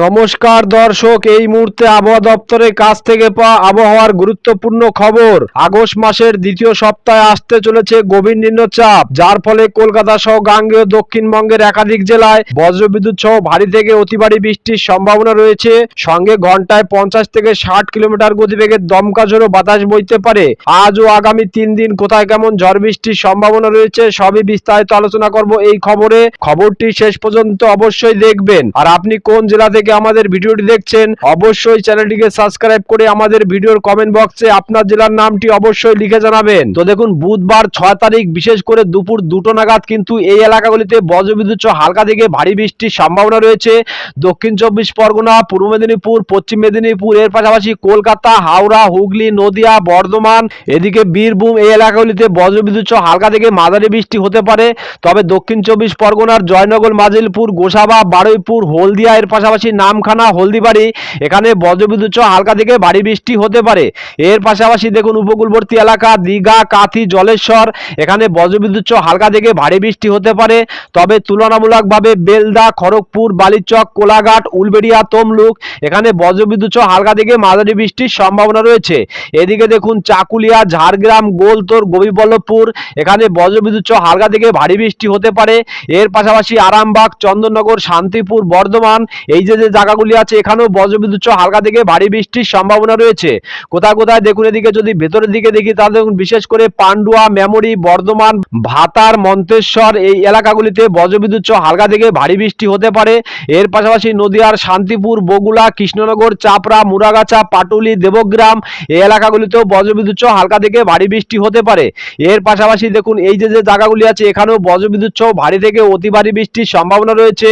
নমস্কার দর্শক, এই মুহূর্তে আবহাওয়া দপ্তরের কাছ থেকে পাওয়া আবহাওয়ার গুরুত্বপূর্ণ খবর। আগস্ট মাসের দ্বিতীয় সপ্তাহে আসতে চলেছে গভীর নিম্নচাপ, যার ফলে কলকাতা সহ গাঙ্গেয় দক্ষিণবঙ্গের একাধিক জেলায় বজ্রবিদ্যুৎ সহ ভারী থেকে অতি ভারী বৃষ্টির সম্ভাবনা রয়েছে। সঙ্গে ঘন্টায় পঞ্চাশ থেকে ষাট কিলোমিটার গতিবেগে দমকা ঝোড়ো বাতাস বইতে পারে। আজ ও আগামী তিন দিন কোথায় কেমন ঝড় বৃষ্টির সম্ভাবনা রয়েছে, সবই বিস্তারিত আলোচনা করব এই খবরে। খবরটি শেষ পর্যন্ত অবশ্যই দেখবেন। আর আপনি কোন জেলা আমাদের ভিডিওটি দেখছেন, অবশ্যই চ্যানেলটিকে সাবস্ক্রাইব করে আমাদের ভিডিওর কমেন্ট বক্সে আপনার জেলার নামটি অবশ্যই লিখে জানাবেন। তো দেখুন, বুধবার ছয় তারিখ, বিশেষ করে দুপুর দুটো নাগাদ কিন্তু এই এলাকাগুলিতে বজ্রবিদ্যুৎ হালকা থেকে ভারী বৃষ্টির সম্ভাবনা রয়েছে। দক্ষিণ চব্বিশ পরগনা, পূর্ব মেদিনীপুর, পশ্চিম মেদিনীপুর, এর পাশাপাশি কলকাতা, হাওড়া, হুগলি, নদিয়া, বর্ধমান, এদিকে বীরভূম এই এলাকাগুলিতে বজ্রবিদ্যুৎ হালকা থেকে মাঝারি বৃষ্টি হতে পারে। তবে দক্ষিণ চব্বিশ পরগনার জয়নগর, মাজিলপুর, গোসাবা, বারুইপুর, হলদিয়া, এর পাশাপাশি নামখানা, হলদিবাড়ি, এখানে বজ্রবিদ্যুৎ হালকা থেকে ভারী বৃষ্টি হতে পারে। এর পাশাপাশি দেখুন, উপকূলবর্তী এলাকা, দীঘা, কাথি, জলেশ্বর, এখানে বজ্রবিদ্যুৎ হালকা থেকে ভারী বৃষ্টি হতে পারে। তবে তুলনামূলকভাবে বেলদা, খড়গপুর, বালিচক, কোলাঘাট, উলবেড়িয়া, তমলুক, এখানে বজ্রবিদ্যুৎ হালকা থেকে মাঝারি বৃষ্টির সম্ভাবনা রয়েছে। এদিকে দেখুন, চাকুলিয়া, ঝাড়গ্রাম, গোলতোর, গোবিবল্লভপুর, এখানে বজ্রবিদ্যুৎ হালকা থেকে ভারী বৃষ্টি হতে পারে। এর পাশাপাশি আরামবাগ, চন্দননগর, শান্তিপুর, বর্ধমান, এই যে যে জায়গাগুলি আছে, এখানেও বজ্রবিদ্যুৎ হালকা থেকে ভারী বৃষ্টির সম্ভাবনা রয়েছে। কোথায় কোথায় দেখুন এদিকে যদি ভেতরের দিকে দেখি, তাহলে দেখুন বিশেষ করে পান্ডুয়া, মেমরি, বর্ধমান, ভাতার, মন্তেশ্বর এই এলাকাগুলিতে বজ্রবিদ্যুৎ হালকা থেকে ভারী বৃষ্টি হতে পারে। এর পাশাপাশি নদিয়ার শান্তিপুর বগুলা কৃষ্ণনগর, চাপড়া, মুরাগাছা, পাটুলি, দেবগ্রাম এই এলাকাগুলিতেও বজ্রবিদ্যুৎ হালকা থেকে ভারী বৃষ্টি হতে পারে। এর পাশাপাশি দেখুন এই যে যে জায়গাগুলি আছে, এখানেও বজ্রবিদ্যুৎ ভারী থেকে অতি ভারী বৃষ্টির সম্ভাবনা রয়েছে।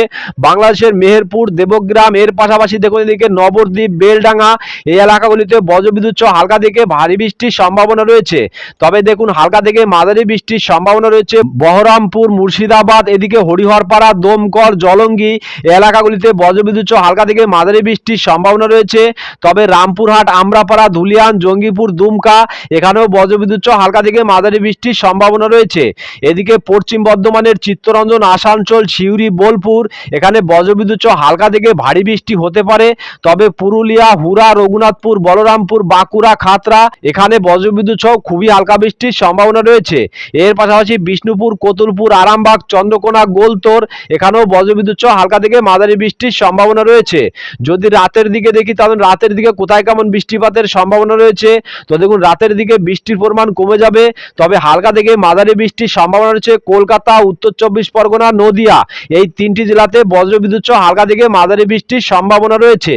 বাংলাদেশের মেহেরপুর, দেবগ্রাম এর পাশাপাশি দেখুন এদিকে নবদ্বীপ, বেলডাঙ্গা, এই এলাকাগুলিতে বজ্রবিদ্যুৎ সহ হালকা থেকে ভারী বৃষ্টির সম্ভাবনা রয়েছে। তবে দেখুন, হালকা থেকে মাঝারি বৃষ্টির সম্ভাবনা রয়েছে। বহরমপুর, মুর্শিদাবাদ, এদিকে হরিহরপাড়া, দমকল, জলঙ্গি এলাকাগুলিতে বজ্রবিদ্যুৎ সহ হালকা থেকে মাঝারি বৃষ্টির সম্ভাবনা রয়েছে। তবে রামপুরহাট, আমরাপাড়া, ধুলিয়ান, জঙ্গিপুর, দুমকা, এখানেও বজ্রবিদ্যুৎ সহ হালকা থেকে মাঝারি বৃষ্টির সম্ভাবনা রয়েছে। এদিকে পশ্চিম বর্ধমানের চিত্তরঞ্জন, আসানসোল, সিউড়ি, বোলপুর, এখানে বজ্রবিদ্যুৎ সহ হালকা থেকে ভারী বৃষ্টি হতে পারে। তবে পুরুলিয়া হুরা রঘুনাথপুর, বলরামপুর, বাঁকুড়া, খাতড়া এখানে বজ্রবিদ্যুৎ সহ খুবই হালকা বৃষ্টির সম্ভাবনা রয়েছে। এর পাশাপাশি বিষ্ণুপুর, কতুলপুর, আরামবাগ, চন্দ্রকোনা, গোলতোর এখানেও বজ্রবিদ্যুৎ সহ হালকা থেকে মাঝারি বৃষ্টির সম্ভাবনা রয়েছে। যদি রাতের দিকে দেখি তাহলে রাতের দিকে কোথায় কেমন বৃষ্টিপাতের সম্ভাবনা রয়েছে? তো দেখুন, রাতের দিকে বৃষ্টির পরিমাণ কমে যাবে, তবে হালকা থেকে মাঝারি বৃষ্টির সম্ভাবনা রয়েছে কলকাতা, উত্তর চব্বিশ পরগনা, নদিয়া। এই তিনটি জেলাতে বজ্রবিদ্যুৎ সহ হালকা থেকে মাঝারি বৃষ্টির সম্ভাবনা রয়েছে।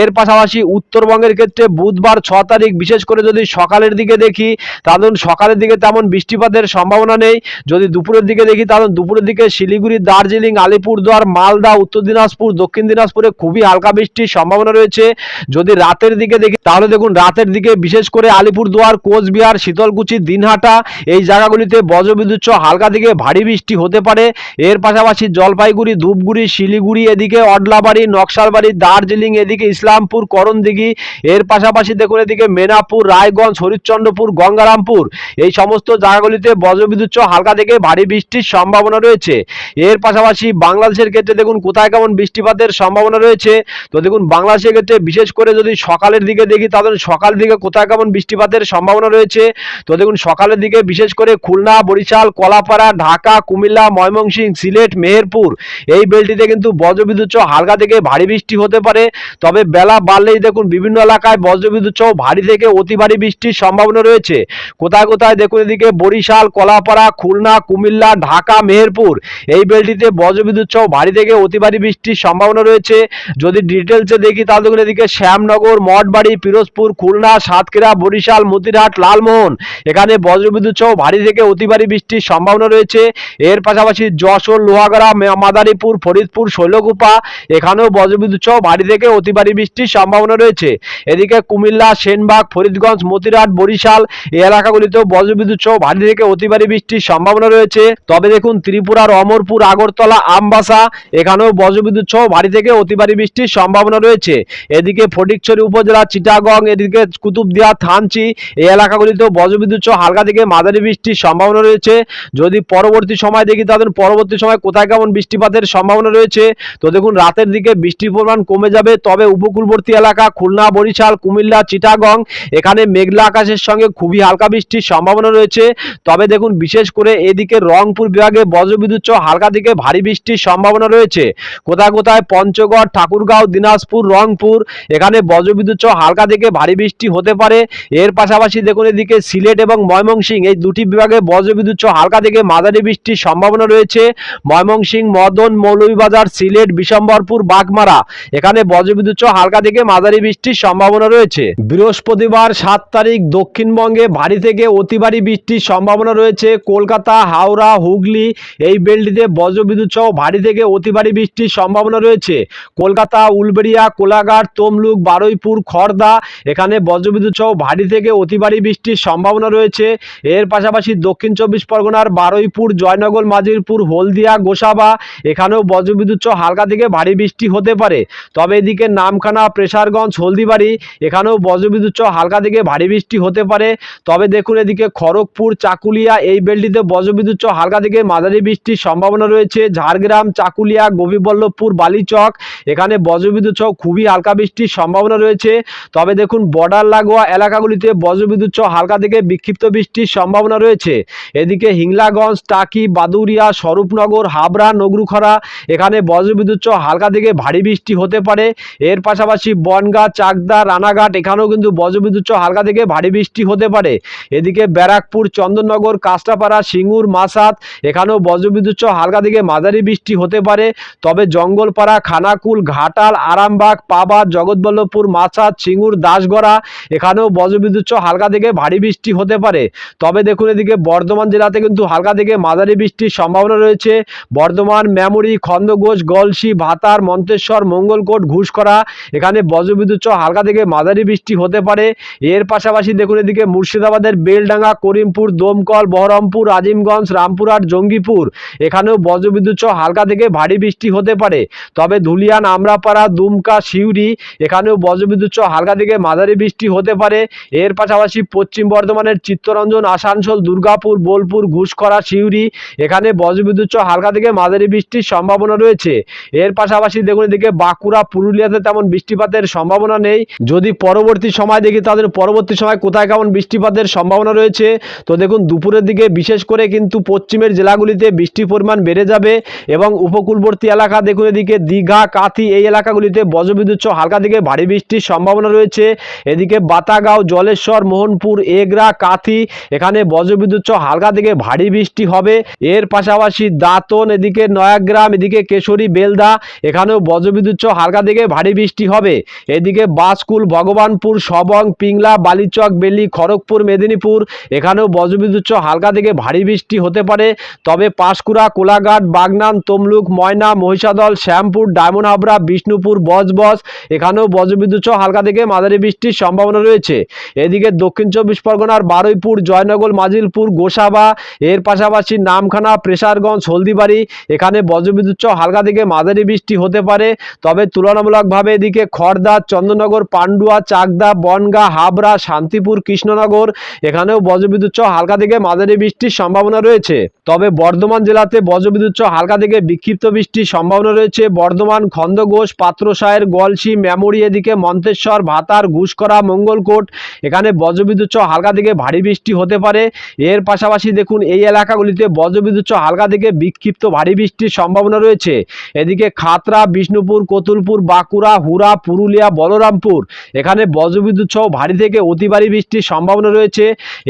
এর পাশাপাশি উত্তরবঙ্গের ক্ষেত্রে বুধবার ছ তারিখ, বিশেষ করে যদি সকালের দিকে দেখি, তাহলে সকালের দিকে তেমন বৃষ্টিপাতের সম্ভাবনা নেই। যদি দুপুরের দিকে দেখি, তাহলে দুপুরের দিকে শিলিগুড়ি, দার্জিলিং, আলিপুরদুয়ার, মালদা, উত্তর দিনাজপুর, দক্ষিণ দিনাজপুরে খুবই হালকা বৃষ্টির সম্ভাবনা রয়েছে। যদি রাতের দিকে দেখি, তাহলে দেখুন রাতের দিকে বিশেষ করে আলিপুরদুয়ার, কোচবিহার, শীতলকুচি, দিনহাটা, এই জায়গাগুলিতে বজ্রবিদ্যুৎ হালকা থেকে ভারী বৃষ্টি হতে পারে। এর পাশাপাশি জলপাইগুড়ি, ধূপগুড়ি, শিলিগুড়ি, এদিকে অডলাবাড়ি নকশালবাড়ি দার্জিলিং এদিকে ইসলামপুর, করণদিঘি, এর পাশাপাশি দেখুন এদিকে মেনাপুর, রায়গঞ্জ, হরিশ্চন্দ্রপুর, গঙ্গারামপুর। এই সমস্ত জায়গাগুলিতে বজ্রবিদ্যুৎ হালকা থেকে ভারী বৃষ্টির সম্ভাবনা রয়েছে। এর পাশাপাশি বাংলাদেশের ক্ষেত্রে দেখুন কোথায় কেমন বৃষ্টিপাতের সম্ভাবনা রয়েছে। তো দেখুন বাংলাদেশের ক্ষেত্রে বিশেষ করে যদি সকালের দিকে দেখি, তাহলে সকাল দিকে কোথায় কেমন বৃষ্টিপাতের সম্ভাবনা রয়েছে। তো দেখুন সকালের দিকে বিশেষ করে খুলনা, বরিশাল, কলাপাড়া, ঢাকা, কুমিল্লা, ময়মনসিংহ, সিলেট, মেহেরপুর, এই বেলটিতে কিন্তু বজ্রবিদ্যুৎ হালকা থেকে ভারী বৃষ্টি হতে পারে। তবে বেলা বাড়লেই দেখুন বিভিন্ন এলাকায় বজ্রবিদ্যুৎ সহ ভারী থেকে অতি ভারী বৃষ্টির সম্ভাবনা রয়েছে। কোথায় কোথায় দেখুন এদিকে বরিশাল, কলাপাড়া, খুলনা, কুমিল্লা, ঢাকা, মেহেরপুর এই বেলটিতে বজ্রবিদ্যুৎ সহ ভারী থেকে অতি ভারী বৃষ্টির সম্ভাবনা রয়েছে। যদি ডিটেলসে দেখি তাহলে দেখুন এদিকে শ্যামনগর, মঠবাড়ি, পিরোজপুর, খুলনা, সাতক্ষীরা, বরিশাল, মতিরহাট, লালমোহন এখানে বজ্রবিদ্যুৎ সহ ভারী থেকে অতি ভারী বৃষ্টির সম্ভাবনা রয়েছে। এর পাশাপাশি যশোর, লোহাগড়া মাদারীপুর, ফরিদপুর, শৈলকুপা এখানেও বজ্রবিদ্যুৎ সহ ভারী থেকে অতি ভারী বৃষ্টির সম্ভাবনা রয়েছে। এদিকে কুমিল্লা, সেনবাগ, ফরিদগঞ্জ, মতিরহাট, বরিশাল এই এলাকাগুলিতেও বজ্রবিদ্যুৎ সহ ভারী থেকে অতি ভারী বৃষ্টির সম্ভাবনা রয়েছে। তবে দেখুন, ত্রিপুরার অমরপুর, আগরতলা, আমবাসা, এখানেও বজ্রবিদ্যুৎ সহ ভারী থেকে অতি ভারী বৃষ্টির সম্ভাবনা রয়েছে। এদিকে ফটিকছড়ি উপজেলা, চিটাগং, এদিকে কুতুবদিয়া, থানচি এই এলাকাগুলিতেও বজ্রবিদ্যুৎ সহ হালকা থেকে মাঝারি বৃষ্টির সম্ভাবনা রয়েছে। যদি পরবর্তী সময় দেখি তাদের পরবর্তী সময় কোথায় কেমন বৃষ্টিপাতের সম্ভাবনা রয়েছে? তো দেখুন, রাতের দিকে বৃষ্টির পরিমাণ কমে যাবে। তবে উপকূলবর্তী এলাকা খুলনা, বরিশাল, কুমিল্লা, চিটাগং, এখানে মেঘলা আকাশের সঙ্গে খুবই হালকা বৃষ্টির সম্ভাবনা রয়েছে। তবে দেখুন, বিশেষ করে এদিকে রংপুর বিভাগে বজ্রবিদ্যুৎ সহ হালকা থেকে ভারী বৃষ্টির সম্ভাবনা রয়েছে। কোথায় কোথায় পঞ্চগড়, ঠাকুরগাঁও, দিনাজপুর, রংপুর, এখানে বজ্রবিদ্যুৎ সহ হালকা থেকে ভারী বৃষ্টি হতে পারে। এর পাশাপাশি দেখুন, এদিকে সিলেট এবং ময়মনসিংহ, এই দুটি বিভাগে বজ্রবিদ্যুৎ সহ হালকা থেকে মাঝারি বৃষ্টির সম্ভাবনা রয়েছে। ময়মনসিং মদন, মৌলভীবাজার, সিলেট, বিশম্বরপুর বাগমারা এখানে বজ্রবিদ্যুৎ সহ হালকা থেকে মাঝারি বৃষ্টির সম্ভাবনা রয়েছে। বৃহস্পতিবার সাত তারিখ দক্ষিণবঙ্গে ভারী থেকে অতি ভারী বৃষ্টির সম্ভাবনা রয়েছে। কলকাতা, হাওড়া, হুগলি এই বেল্টিতে বজ্রবিদ্যুৎ সহ ভারী থেকে অতি ভারী বৃষ্টির সম্ভাবনা রয়েছে। কলকাতা, উলবেড়িয়া, কোলাঘাট, তমলুক, বারুইপুর খড়দা এখানে বজ্রবিদ্যুৎ সহ ভারী থেকে অতি ভারী বৃষ্টির সম্ভাবনা রয়েছে। এর পাশাপাশি দক্ষিণ চব্বিশ পরগনার বারুইপুর, জয়নগর মাজিরপুর হলদিয়া, গোসাবা এখানেও বজ্রবিদ্যুৎ সহ হালকা থেকে ভারী বৃষ্টি হতে পারে। তবে এদিকে নামখানা, প্রেসারগঞ্জ, হলদিবাড়ি, এখানেও বজ্রবিদ্যুৎ সহ হালকা থেকে ভারী বৃষ্টি হতে পারে। তবে দেখুন এদিকে খড়গপুর, চাকুলিয়া, এই বেলটিতে বজ্রবিদ্যুৎ সহ হালকা থেকে মাঝারি বৃষ্টির সম্ভাবনা রয়েছে। ঝাড়গ্রাম, চাকুলিয়া গোপীবল্লভপুর বালিচক, এখানে বজ্রবিদ্যুৎ সহ খুবই হালকা বৃষ্টির সম্ভাবনা রয়েছে। তবে দেখুন বর্ডার লাগোয়া এলাকাগুলিতে বজ্রবিদ্যুৎ সহ হালকা থেকে বিক্ষিপ্ত বৃষ্টির সম্ভাবনা রয়েছে। এদিকে হিংলাগঞ্জ, টাকি, বাদুরিয়া, স্বরূপনগর, হাবড়া, নগরুখরা, এখানে বজ্রবিদ্যুৎ সহ হালকা থেকে ভারী বৃষ্টি হতে পারে। এর পাশাপাশি বনগা, চাকদা, রানাঘাট, এখানেও কিন্তু বজ্রবিদ্যুৎ হালকা থেকে ভারী বৃষ্টি হতে পারে। এদিকে ব্যারাকপুর, চন্দননগর কাস্টাপাড়া সিঙ্গুর মাসাত এখানেও বজ্রবিদ্যুৎ হালকা থেকে মাঝারি বৃষ্টি হতে পারে। তবে জঙ্গলপাড়া, খানাকুল, ঘাটাল, আরামবাগ পাবাদ জগৎবল্লভপুর মাসাত সিঙ্গুর, দাসগড়া, এখানেও বজ্রবিদ্যুৎ হালকা থেকে ভারী বৃষ্টি হতে পারে। তবে দেখুন এদিকে বর্ধমান জেলাতে কিন্তু হালকা থেকে মাঝারি বৃষ্টির সম্ভাবনা রয়েছে। বর্ধমান, মেমরি খন্দঘোষ গলসি, ভাতার মন্তেশ্বর মঙ্গলকোট ঘুষকরা এখানে বজ্রবিদ্যুৎ সহ হালকা থেকে মাঝারি বৃষ্টি হতে পারে। এর পাশাপাশি দেখুন এদিকে মুর্শিদাবাদের বেলডাঙ্গা, করিমপুর, দমকল, বহরমপুর, আজিমগঞ্জ, রামপুরহাট, জঙ্গিপুর, এখানেও বজ্রবিদ্যুৎ সহ হালকা থেকে ভারী বৃষ্টি হতে পারে। তবে ধুলিয়ান, আমরাপাড়া, দুমকা, সিউড়ি, এখানেও বজ্রবিদ্যুৎ সহ হালকা থেকে মাঝারি বৃষ্টি হতে পারে। এর পাশাপাশি পশ্চিম বর্ধমানের চিত্তরঞ্জন, আসানসোল, দুর্গাপুর, বোলপুর ঘুষকরা সিউড়ি, এখানে বজ্রবিদ্যুৎ সহ হালকা থেকে মাঝারি বৃষ্টির সম্ভাবনা রয়েছে। এর পাশাপাশি দেখুন এদিকে বাঁকুড়া, পুরুলিয়াতে তেমন বৃষ্টিপাতের সম্ভাবনা নেই। যদি পরবর্তী সময় দেখি, তাদের পরবর্তী সময় কোথায় কেমন বৃষ্টিপাতের সম্ভাবনা রয়েছে? তো দেখুন, দুপুরের দিকে বিশেষ করে কিন্তু পশ্চিমের জেলাগুলিতে বৃষ্টির পরিমাণ বেড়ে যাবে এবং উপকূলবর্তী এলাকা, দেখুন এদিকে দীঘা, কাথি, এই এলাকাগুলিতে বজ্রবিদ্যুৎ সহ হালকা থেকে ভারী বৃষ্টির সম্ভাবনা রয়েছে। এদিকে বাতাগাঁও, জলেশ্বর, মোহনপুর, এগরা, কাথি, এখানে বজ্রবিদ্যুৎ সহ হালকা থেকে ভারী বৃষ্টি হবে। এর পাশাপাশি দাঁতন, এদিকে নয়াগ্রাম, এদিকে কেশরী, বেলদা, এখানেও বজ্রবিদ্যুৎ হালকা থেকে ভারী বৃষ্টি হবে। এদিকে বাসকুল ভগবানপুর, সবং, পিংলা, বালিচক, বেলি, খড়গপুর, মেদিনীপুর, এখানেও বজ্রবিদ্যুৎ হালকা থেকে ভারী বৃষ্টি হতে পারে। তবে পাঁশকুড়া, কোলাঘাট, বাগনান, তমলুক, ময়না, মহিষাদল, শ্যামপুর, ডায়মন্ড হাবড়া, বিষ্ণুপুর, বজবজ, এখানেও বজ্রবিদ্যুৎ হালকা থেকে মাঝারি বৃষ্টির সম্ভাবনা রয়েছে। এদিকে দক্ষিণ চব্বিশ পরগনার বারুইপুর, জয়নগর, মাজিলপুর, গোসাবা, এর পাশাপাশি নামখানা, প্রেসারগঞ্জ, হলদিবাড়ি, এখানে বজ্রবিদ্যুৎ হালকা থেকে মাঝারি বৃষ্টি হতে পারে। তবে তুলনামূলকভাবে এদিকে খড়দা চন্দননগর, পান্ডুয়া, চাকদা, বনগা, হাবড়া, শান্তিপুর, কৃষ্ণনগর, এখানেও বজ্রবিদ্যুৎ সহ হালকা থেকে মাঝারি বৃষ্টির সম্ভাবনা রয়েছে। তবে বর্ধমান জেলাতে বজ্রবিদ্যুৎ সহ হালকা থেকে বিক্ষিপ্ত বৃষ্টির সম্ভাবনা রয়েছে। বর্ধমান খন্দঘোষ পাত্রসায়ের গলসি মেমরি এদিকে মন্তেশ্বর, ভাতার, ঘুষকরা, মঙ্গলকোট, এখানে বজ্রবিদ্যুৎ সহ হালকা থেকে ভারী বৃষ্টি হতে পারে। এর পাশাপাশি দেখুন, এই এলাকাগুলিতে বজ্রবিদ্যুৎ সহ হালকা থেকে বিক্ষিপ্ত ভারী বৃষ্টির সম্ভাবনা রয়েছে। এদিকে খাতরা বিষ্ণুপুর, কতুলপুর, বাঁকুড়া হুরা পুরুলিয়া, বলরামপুর। এখানে বজ্রবিদ্যুৎ সহ ভারী থেকে অতি ভারী বৃষ্টির সম্ভাবনা রয়েছে।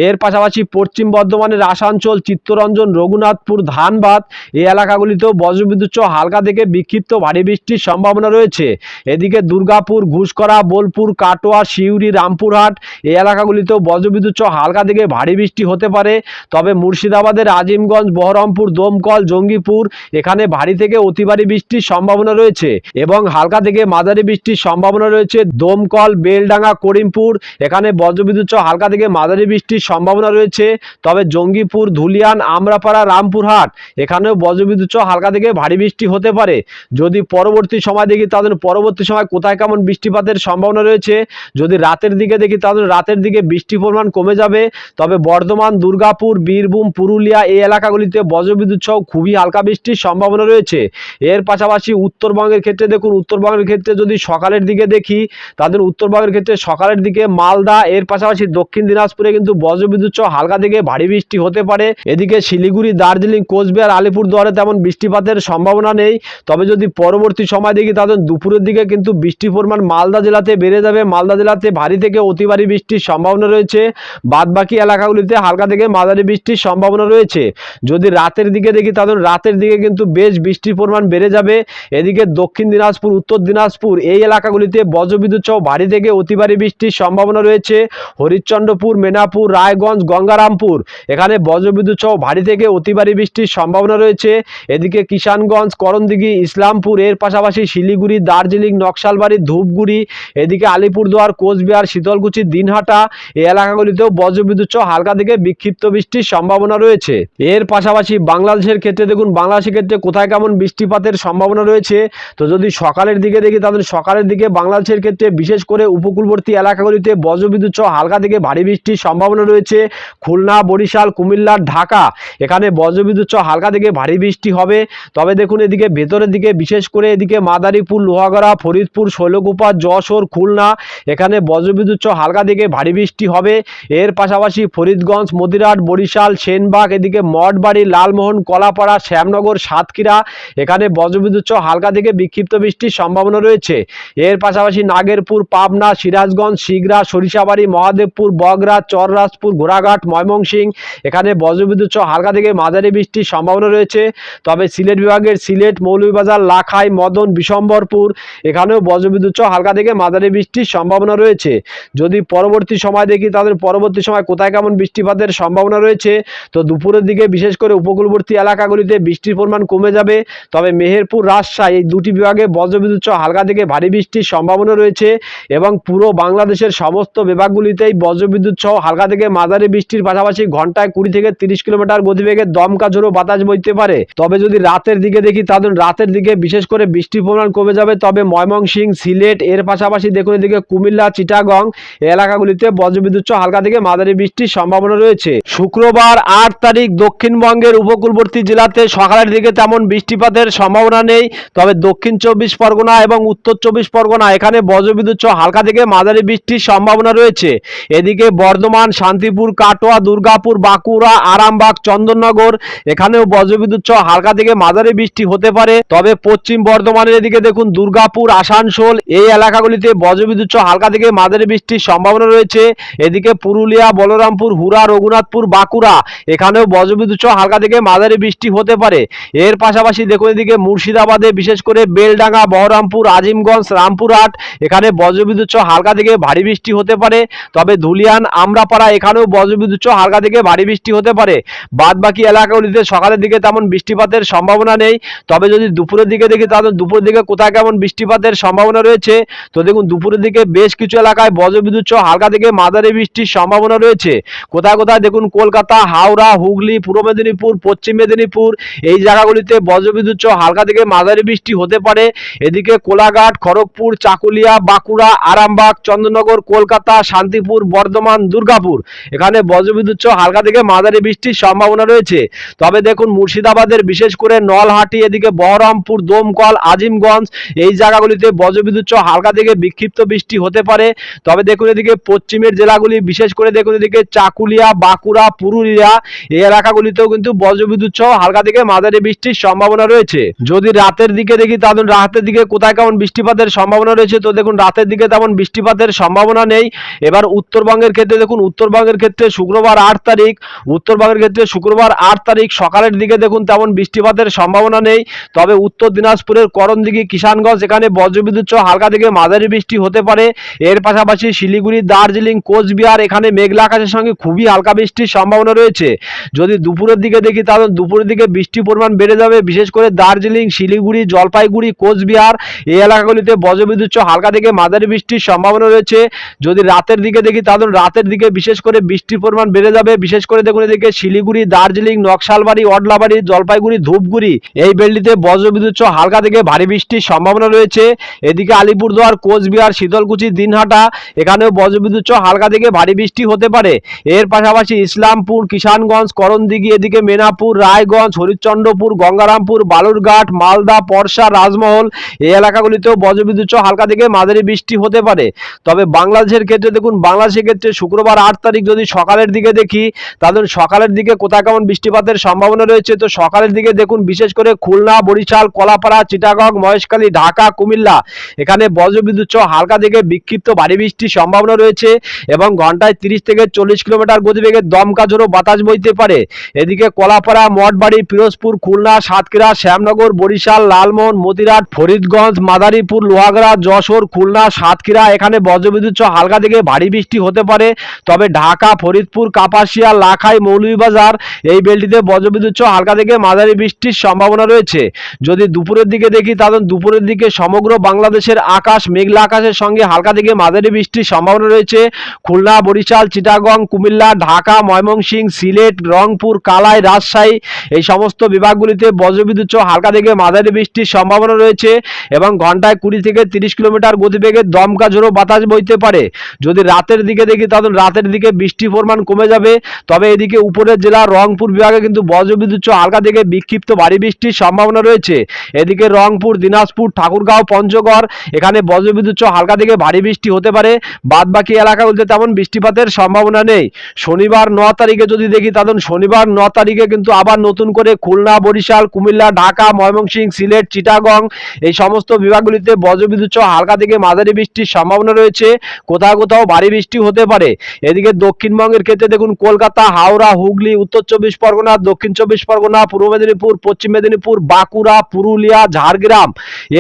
এর পাশাপাশি পশ্চিম বর্ধমানের আসানসোল, চিত্তরঞ্জন, রঘুনাথপুর, ধানবাদ এই এলাকাগুলিতেও বজ্রবিদ্যুৎ সহ হালকা থেকে বিক্ষিপ্ত ভারী বৃষ্টির সম্ভাবনা রয়েছে। এদিকে দুর্গাপুর, ঘুষকরা, বোলপুর, কাটোয়া, সিউড়ি, রামপুরহাট এই এলাকাগুলিতেও বজ্রবিদ্যুৎ সহ হালকা থেকে ভারী বৃষ্টি হতে পারে। তবে মুর্শিদাবাদের আজিমগঞ্জ, বহরমপুর, দমকল, জঙ্গিপুর এখানে ভারী থেকে অতি ভারী বৃষ্টির সম্ভাবনা রয়েছে। এবং হালকা থেকে মাঝারি বৃষ্টির সম্ভাবনা রয়েছে। দমকল, বেলডাঙ্গা, করিমপুর, এখানে বজ্রবিদ্যুৎ হালকা থেকে মাঝারি বৃষ্টির সম্ভাবনা রয়েছে। তবে জঙ্গিপুর, ধুলিয়ান, আমরাপাড়া, রামপুরহাট, এখানেও বজ্রবিদ্যুৎ হালকা থেকে ভারী বৃষ্টি হতে পারে। যদি পরবর্তী সময় দেখি তাদের পরবর্তী সময় কোথায় কেমন বৃষ্টিপাতের সম্ভাবনা রয়েছে? যদি রাতের দিকে দেখি তাদের রাতের দিকে বৃষ্টির পরিমাণ কমে যাবে। তবে বর্ধমান, দুর্গাপুর, বীরভূম, পুরুলিয়া এই এলাকাগুলিতে বজ্রবিদ্যুৎ সহ খুবই হালকা বৃষ্টির সম্ভাবনা রয়েছে। এর পাশাপাশি উত্তরবঙ্গের ক্ষেত্রে দেখুন, উত্তরবঙ্গের ক্ষেত্রে যদি সকালের দিকে দেখি, তাদের উত্তরবঙ্গের ক্ষেত্রে সকালের দিকে মালদা, এর পাশাপাশি দক্ষিণ দিনাজপুরে কিন্তু বজ্রবিদ্যুৎ সহ হালকা থেকে ভারী বৃষ্টি হতে পারে। এদিকে শিলিগুড়ি, দার্জিলিং, কোচবিহার, আলিপুরদুয়ারে তেমন বৃষ্টিপাতের সম্ভাবনা নেই। তবে যদি পরবর্তী সময় দেখি, তাদের দুপুরের দিকে কিন্তু বৃষ্টির পরিমাণ মালদা জেলাতে বেড়ে যাবে। মালদা জেলাতে ভারী থেকে অতি ভারী বৃষ্টির সম্ভাবনা রয়েছে। বাদবাকি এলাকাগুলিতে হালকা থেকে মাঝারি বৃষ্টির সম্ভাবনা রয়েছে। যদি রাতের দিকে দেখি, তাদের রাতের দিকে কিন্তু বেশ বৃষ্টির পরিমাণ বেড়ে যাবে। এদিকে দক্ষিণ দিনাজপুর, উত্তর দিনাজপুর এই এলাকাগুলিতে বজ্রবিদ্যুৎ সহ ভারী থেকে অতি ভারী বৃষ্টির সম্ভাবনা রয়েছে। হরিশ্চন্দ্রপুর, মেনাপুর, রায়গঞ্জ, গঙ্গারামপুর এখানে বজ্রবিদ্যুৎ সহ ভারী থেকে অতি ভারী বৃষ্টির সম্ভাবনা রয়েছে। এদিকে কিষানগঞ্জ, করণদিঘি, ইসলামপুর এর পাশাপাশি শিলিগুড়ি, দার্জিলিং, নকশালবাড়ি, ধূপগুড়ি এদিকে আলিপুরদুয়ার, কোচবিহার, শীতলকুচি, দিনহাটা এই এলাকাগুলিতেও বজ্রবিদ্যুৎ সহ হালকা থেকে বিক্ষিপ্ত বৃষ্টির সম্ভাবনা রয়েছে। এর পাশাপাশি বাংলাদেশের ক্ষেত্রে দেখুন, বাংলাদেশের ক্ষেত্রে কোথায় কেমন বৃষ্টিপাতের সম্ভাবনা রয়েছে তো যদি সকালের দিকে দেখি, তাহলে সকালের দিকে বাংলাদেশের ক্ষেত্রে বিশেষ করে উপকূলবর্তী এলাকাগুলিতে বজ্রবিদ্যুৎ সহ হালকা থেকে ভারী বৃষ্টির সম্ভাবনা রয়েছে। খুলনা, বরিশাল, কুমিল্লা, ঢাকা, এখানে বজ্রবিদ্যুৎ সহ হালকা থেকে ভারী বৃষ্টি হবে। তবে দেখুন, এদিকে ভেতরের দিকে, বিশেষ করে এদিকে মাদারীপুর, লোহাগড়া, ফরিদপুর, শৈলকুপা, যশোর, খুলনা, এখানে বজ্রবিদ্যুৎ সহ হালকা থেকে ভারী বৃষ্টি হবে। এর পাশাপাশি ফরিদগঞ্জ মদিরাট বরিশাল, সেনবাগ, এদিকে মঠবাড়ি, লালমোহন, কলাপাড়া, শ্যামনগর, সাতক্ষীরা, এখানে বজ্রবিদ্যুৎ সহ হালকা থেকে বিক্ষিপ্ত বৃষ্টির সম্ভাবনা রয়েছে। এর পাশাপাশি নাগেরপুর, পাবনা, সিরাজগঞ্জ, শিগরা, সরিষাবাড়ি, মহাদেবপুর, বগরা, চররাজপুর, ঘোড়াঘাট, ময়মনসিংহ, এখানে বজ্রবিদ্যুৎ সহ হালকা থেকে মাঝারি বৃষ্টির সম্ভাবনা রয়েছে। তবে সিলেট বিভাগের সিলেট, মৌলভীবাজার, লাখাই, মদন, বিশম্বরপুর, এখানেও বজ্রবিদ্যুৎ সহ হালকা থেকে মাঝারি বৃষ্টির সম্ভাবনা রয়েছে। যদি পরবর্তী সময় দেখি তাদের পরবর্তী সময় কোথায় কেমন বৃষ্টিপাতের সম্ভাবনা রয়েছে? তো দুপুরের দিকে বিশেষ করে উপকূলবর্তী এলাকাগুলিতে বৃষ্টির পরিমাণ কমে যাবে। তবে মেহেরপুর, রাজশাহী এই দুটি বিভাগে বজ্রবিদ্যুৎ সহ হালকা থেকে ভারী বৃষ্টির সম্ভাবনা রয়েছে এবং পুরো বাংলাদেশের সমস্ত বিভাগগুলিতেই বজ্রবিদ্যুৎ সহ হালকা থেকে মাঝারি বৃষ্টির পাশাপাশি ঘন্টায় কুড়ি থেকে তিরিশ কিলোমিটার গতিবেগে দমকা ঝোড়ো বাতাস বইতে পারে। তবে যদি রাতের দিকে দেখি তাদের রাতের দিকে বিশেষ করে বৃষ্টির পরিমাণ কমে যাবে। তবে ময়মনসিংহ, সিলেট, এর পাশাপাশি দেখুন এদিকে কুমিল্লা, চিটাগং এলাকাগুলিতে বজ্রবিদ্যুৎ সহ হালকা থেকে মাঝারি বৃষ্টির সম্ভাবনা রয়েছে। শুক্রবার আট তারিখ দক্ষিণবঙ্গের উপকূলবর্তী জেলাতে সকালের দিকে তেমন বৃষ্টিপাতের সম্ভাবনা নেই, তবে দক্ষিণ চব্বিশ পরগনা এবং উত্তর চব্বিশ পরগনা। এখানে বজ্রবিদ্যুৎ সহ হালকা থেকে মাঝারি বৃষ্টির সম্ভাবনা রয়েছে। এদিকে বর্ধমান, শান্তিপুর, কাটোয়া, দুর্গাপুর, বাঁকুড়া, আরামবাগ, চন্দননগর, এখানেও বজ্রবিদ্যুৎ সহ হালকা থেকে মাঝারি বৃষ্টি হতে পারে। তবে পশ্চিম বর্ধমানের এদিকে দেখুন, দুর্গাপুর, আসানসোল, এই এলাকাগুলিতে বজ্রবিদ্যুৎ সহ হালকা থেকে মাঝারি বৃষ্টির সম্ভাবনা রয়েছে। এদিকে পুরুলিয়া, বলরামপুর হুরা রঘুনাথপুর, বাঁকুড়া, এখানেও বজ্রবিদ্যুৎ সহ হালকা থেকে মাঝারি বৃষ্টি হতে পারে। এর পাশাপাশি দেখুন এদিকে মুর্শিদাবাদে বিশেষ করে বেলডাঙ্গা, বহরমপুর, আজিমগঞ্জ, রামপুরহাট। এখানে বজ্রবিদ্যুৎ হালকা থেকে ভারী বৃষ্টি হতে পারে। তবে ধুলিয়ান, আমরাপাড়া এখানেও বজ্রবিদ্যুৎ হালকা থেকে ভারী বৃষ্টি হতে পারে। বাদ বাকি এলাকাগুলিতে সকালের দিকে তেমন বৃষ্টিপাতের সম্ভাবনা নেই। তবে যদি দুপুরের দিকে দেখি, তাহলে দুপুরের দিকে কোথায় কেমন বৃষ্টিপাতের সম্ভাবনা রয়েছে? তো দেখুন, দুপুরের দিকে বেশ কিছু এলাকায় বজ্রবিদ্যুৎ হালকা থেকে মাঝারি বৃষ্টির সম্ভাবনা রয়েছে। কোথায় কোথায় দেখুন, কলকাতা, হাওড়া, হুগলি, পূর্ব মেদিনীপুর, পশ্চিম মেদিনীপুর, এই জায়গাগুলিতে বজ্রবিদ্যুৎ হালকা থেকে মাঝারি বৃষ্টি হতে পারে। এদিকে কোলাঘাট, খড়গপুর, চাকুলিয়া, বাঁকুড়া, আরামবাগ, চন্দ্রনগর, কলকাতা, শান্তিপুর, বর্ধমান, দুর্গাপুর। এখানে বজ্রবিদ্যুৎ হালকা থেকে মাঝারি বৃষ্টির সম্ভাবনা রয়েছে। তবে দেখুন, মুর্শিদাবাদের বিশেষ করে নলহাটি, এদিকে বহরমপুর, দমকল, আজিমগঞ্জ, এই জায়গাগুলিতে বজ্রবিদ্যুৎ হালকা থেকে বিক্ষিপ্ত বৃষ্টি হতে পারে। তবে দেখুন, এদিকে পশ্চিমের জেলাগুলি, বিশেষ করে দেখুন, এদিকে চাকুলিয়া, বাঁকুড়া, পুরুলিয়া, এই এলাকাগুলিতেও কিন্তু বজ্রবিদ্যুৎ হালকা থেকে মাঝারি বৃষ্টির সম্ভাবনা রয়েছে। যদি রাতের দিকে দেখি, তাহলে রাতের দিকে কোথায় কেমন বৃষ্টিপাতের সম্ভাবনা রয়েছে। তো দেখুন রাতের দিকে তেমন বৃষ্টিপাতের সম্ভাবনা নেই। এবার উত্তরবঙ্গের ক্ষেত্রে দেখুন, উত্তরবঙ্গের ক্ষেত্রে শুক্রবার আট তারিখ, উত্তরবঙ্গের ক্ষেত্রে শুক্রবার আট তারিখ সকালের দিকে দেখুন তেমন বৃষ্টিপাতের সম্ভাবনা নেই। তবে উত্তর দিনাজপুরের করণদিঘি কিষানগঞ্জ, এখানে বজ্রবিদ্যুৎ সহ হালকা থেকে মাঝারি বৃষ্টি হতে পারে। এর পাশাপাশি শিলিগুড়ি, দার্জিলিং, কোচবিহার, এখানে মেঘলা আকাশের সঙ্গে খুবই হালকা বৃষ্টির সম্ভাবনা রয়েছে। যদি দুপুরের দিকে দেখি, তাহলে দুপুরের দিকে বৃষ্টির পরিমাণ বেড়ে যাবে। বিশেষ করে দার্জিলিং, শিলিগুড়ি, জলপাইগুড়ি কোচবিহার। এই এলাকাগুলিতে বজ্রবিদ্যুৎ সহ হালকা থেকে মাঝারি বৃষ্টির সম্ভাবনা রয়েছে। যদি রাতের দিকে দেখি তাহলে রাতের দিকে বিশেষ করে বৃষ্টির পরিমাণ বেড়ে যাবে। বিশেষ করে দেখুন এদিকে শিলিগুড়ি, দার্জিলিং, নকশালবাড়ি, অডলাবাড়ি, জলপাইগুড়ি, ধূপগুড়ি এই বেলটিতে বজ্রবিদ্যুৎ সহ হালকা থেকে ভারী বৃষ্টির সম্ভাবনা রয়েছে। এদিকে আলিপুরদুয়ার, কোচবিহার, শীতলকুচি, দিনহাটা এখানেও বজ্রবিদ্যুৎ সহ হালকা থেকে ভারী বৃষ্টি হতে পারে। এর পাশাপাশি ইসলামপুর, কিষানগঞ্জ, করণদিঘি, এদিকে মেনাপুর, রায়গঞ্জ, হরিশ্চন্দ্রপুর, গঙ্গারামপুর, বালুরঘাট, মালদা, পরশা রাজমহল এই এলাকাগুলিতেও বজ্রবিদ্যুৎ সহ হালকা থেকে মাঝারি বৃষ্টি হতে পারে। তবে বাংলাদেশের ক্ষেত্রে দেখুন, বাংলাদেশের ক্ষেত্রে শুক্রবার আট তারিখ যদি সকালের দিকে দেখি, তাহলে সকালের দিকে কোথায় কেমন বৃষ্টিপাতের সম্ভাবনা রয়েছে? তো সকালের দিকে দেখুন, বিশেষ করে খুলনা, বরিশাল, কলাপাড়া, চিটাগং, মহেশখালী, ঢাকা, কুমিল্লা, এখানে বজ্রবিদ্যুৎ সহ হালকা থেকে বিক্ষিপ্ত ভারী বৃষ্টির সম্ভাবনা রয়েছে এবং ঘন্টায় তিরিশ থেকে চল্লিশ কিলোমিটার গতিবেগে দমকা ঝোড়ো বাতাস বইতে পারে। এদিকে কলাপাড়া, মঠবাড়ি, পিরোজপুর, খুলনা, সাতক্ষীরা, শ্যামনগর, বরিশাল, লালমোহন মতিরাট, ফরিদগঞ্জ, মাদারীপুর, লোহাগড়া, যশোর, খুলনা, সাতক্ষীরা, এখানে বজ্রবিদ্যুৎ সহ হালকা থেকে ভারী বৃষ্টি হতে পারে। তবে ঢাকা, ফরিদপুর, কাপাসিয়া, লাখাই, মৌলভীবাজার এই বেলটিতে বজ্রবিদ্যুৎ সহ হালকা থেকে মাঝারি বৃষ্টির সম্ভাবনা রয়েছে। যদি দুপুরের দিকে দেখি, তাহলে দুপুরের দিকে সমগ্র বাংলাদেশের আকাশ মেঘলা আকাশের সঙ্গে হালকা থেকে মাঝারি বৃষ্টির সম্ভাবনা রয়েছে। খুলনা, বরিশাল, চিটাগং, কুমিল্লা, ঢাকা, ময়মনসিংহ, সিলেট, রংপুর, কালাই, রাজশাহী এই সমস্ত বিভাগগুলিতে বজ্রবিদ্যুৎ সহ হালকা থেকে মাঝারি বৃষ্টির সম্ভাবনা রয়েছে এবং ঘন্টায় কুড়ি থেকে তিরিশ কিলোমিটার গতিবেগে দমকা ঝোড়ো বাতাস বইতে পারে। যদি রাতের দিকে দেখি, তাহলে রাতের দিকে বৃষ্টির পরিমাণ কমে যাবে। তবে এদিকে উপরের জেলা রংপুর বিভাগে কিন্তু বজ্রবিদ্যুৎ হালকা থেকে বিক্ষিপ্ত ভারী বৃষ্টির সম্ভাবনা রয়েছে। এদিকে রংপুর, দিনাজপুর, ঠাকুরগাঁও, পঞ্চগড়, এখানে বজ্রবিদ্যুৎ হালকা থেকে ভারী বৃষ্টি হতে পারে। বাদ বাকি এলাকাগুলিতে তেমন বৃষ্টিপাতের সম্ভাবনা নেই। শনিবার ন তারিখে যদি দেখি, তাহলে শনিবার ন তারিখে কিন্তু আবার নতুন করে খুলনা, বরিশাল, কুমিল্লা, ঢাকা, ময়মনসিংহ, সিলেট চিটাগং এই সমস্ত বিভাগগুলিতে বজ্রবিদ্যুৎ সহ হালকা থেকে মাঝারি বৃষ্টির সম্ভাবনা রয়েছে। কোথাও কোথাও ভারী বৃষ্টি হতে পারে। এদিকে দক্ষিণবঙ্গের ক্ষেত্রে দেখুন, কলকাতা, হাওড়া, হুগলি, উত্তর চব্বিশ পরগনা, দক্ষিণ চব্বিশ পরগনা, পূর্ব মেদিনীপুর, পশ্চিম মেদিনীপুর, বাঁকুড়া, পুরুলিয়া, ঝাড়গ্রাম।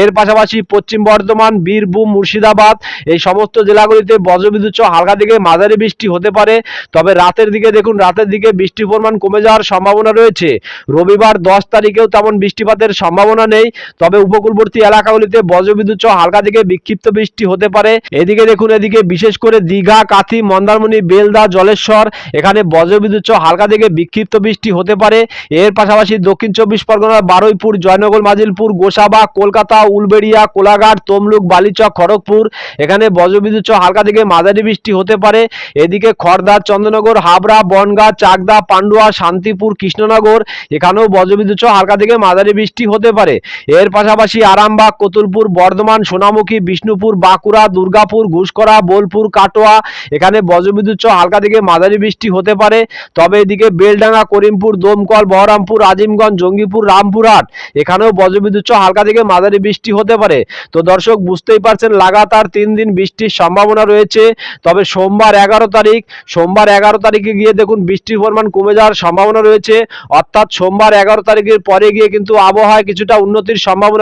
এর পাশাপাশি পশ্চিম বর্ধমান, বীরভূম, মুর্শিদাবাদ এই সমস্ত জেলাগুলিতে বজ্রবিদ্যুৎ সহ হালকা থেকে মাঝারি বৃষ্টি হতে পারে। তবে রাতের দিকে দেখুন, রাতের দিকে বৃষ্টির পরিমাণ কমে যাওয়ার সম্ভাবনা রয়েছে। রবিবার দশ তারিখেও তেমন বৃষ্টিপাতের সম্ভাবনা নেই। তবে উপকূলবর্তী এলাকাগুলিতে বজ্রবিদ্যুৎ সহ হালকা থেকে বিক্ষিপ্ত বৃষ্টি হতে পারে। এদিকে দেখুন, এদিকে বিশেষ করে দীঘা, কাথি, মন্দারমণি, বেলদা, জলেশ্বর, এখানে বজ্রবিদ্যুৎ সহ হালকা থেকে বিক্ষিপ্ত বৃষ্টি হতে পারে। এর পাশাপাশি দক্ষিণ চব্বিশ পরগনার বারুইপুর, জয়নগর, মাজিলপুর, গোসাবা, কলকাতা, উলবেড়িয়া, কোলাঘাট, তমলুক, বালিচক, খড়গপুর, এখানে বজ্রবিদ্যুৎ সহ হালকা থেকে মাঝারি বৃষ্টি হতে পারে। এদিকে খড়দা, চন্দ্রনগর, হাবড়া, বনগাঁ, চাকদা, পান্ডুয়া, শান্তিপুর, কৃষ্ণনগর, এখানেও বজ্রবিদ্যুৎ সহ হালকা থেকে মাঝারি বৃষ্টি হতে পারে। এর পাশাপাশি আরামবাগ, কতুলপুর, বর্ধমান, সোনামুখী, বিষ্ণুপুর, বাঁকুড়া, দুর্গাপুর ঘুষকরা বোলপুর, কাটোয়া, এখানে বজ্রবিদ্যুৎ সহ হালকা থেকে মাঝারি বৃষ্টি হতে পারে। তবে এদিকে বেলডাঙ্গা, করিমপুর, দমকল, বহরমপুর, আজিমগঞ্জ, জঙ্গিপুর, রামপুরহাট, এখানেও বজ্রবিদ্যুৎ সহ হালকা থেকে মাঝারি বৃষ্টি হতে পারে। তো দর্শক, বুঝতেই পারছেন, লাগাতার তিন দিন বৃষ্টির সম্ভাবনা রয়েছে। তবে সোমবার এগারো তারিখ, সোমবার এগারো তারিখে গিয়ে দেখুন, বৃষ্টির পরিমাণ কমে যাওয়ার সম্ভাবনা রয়েছে। অর্থাৎ সোমবার এগারো তারিখের পরে গিয়ে কিন্তু আবহাওয়ায় কিছুটা উন্নতির